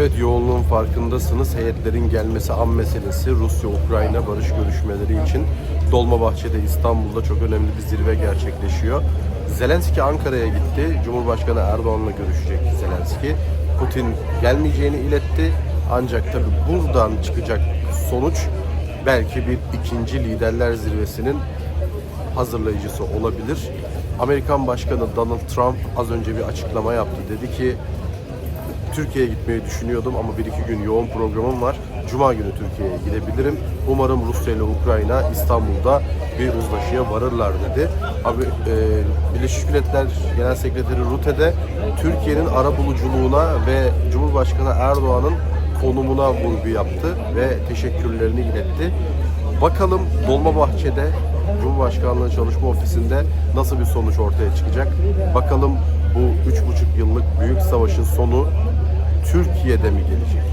Evet yoğunluğun farkındasınız. Heyetlerin gelmesi an meselesi Rusya-Ukrayna barış görüşmeleri için Dolmabahçe'de İstanbul'da çok önemli bir zirve gerçekleşiyor. Zelenski Ankara'ya gitti. Cumhurbaşkanı Erdoğan'la görüşecek Zelenski. Putin gelmeyeceğini iletti. Ancak tabi buradan çıkacak sonuç belki bir ikinci liderler zirvesinin hazırlayıcısı olabilir. Amerikan Başkanı Donald Trump az önce bir açıklama yaptı. Dedi ki Türkiye'ye gitmeyi düşünüyordum ama bir iki gün yoğun programım var. Cuma günü Türkiye'ye gidebilirim. Umarım Rusya ile Ukrayna İstanbul'da bir uzlaşıya varırlar dedi. Abi e, Birleşmiş Milletler Genel Sekreteri Rute'de Türkiye'nin arabuluculuğuna ve Cumhurbaşkanı Erdoğan'ın konumuna vurgu yaptı ve teşekkürlerini iletti. Bakalım Dolmabahçe'de Cumhurbaşkanlığı Çalışma Ofisi'nde nasıl bir sonuç ortaya çıkacak? Bakalım bu üç buçuk yıllık büyük savaşın sonu Türkiye'de mi gelecek?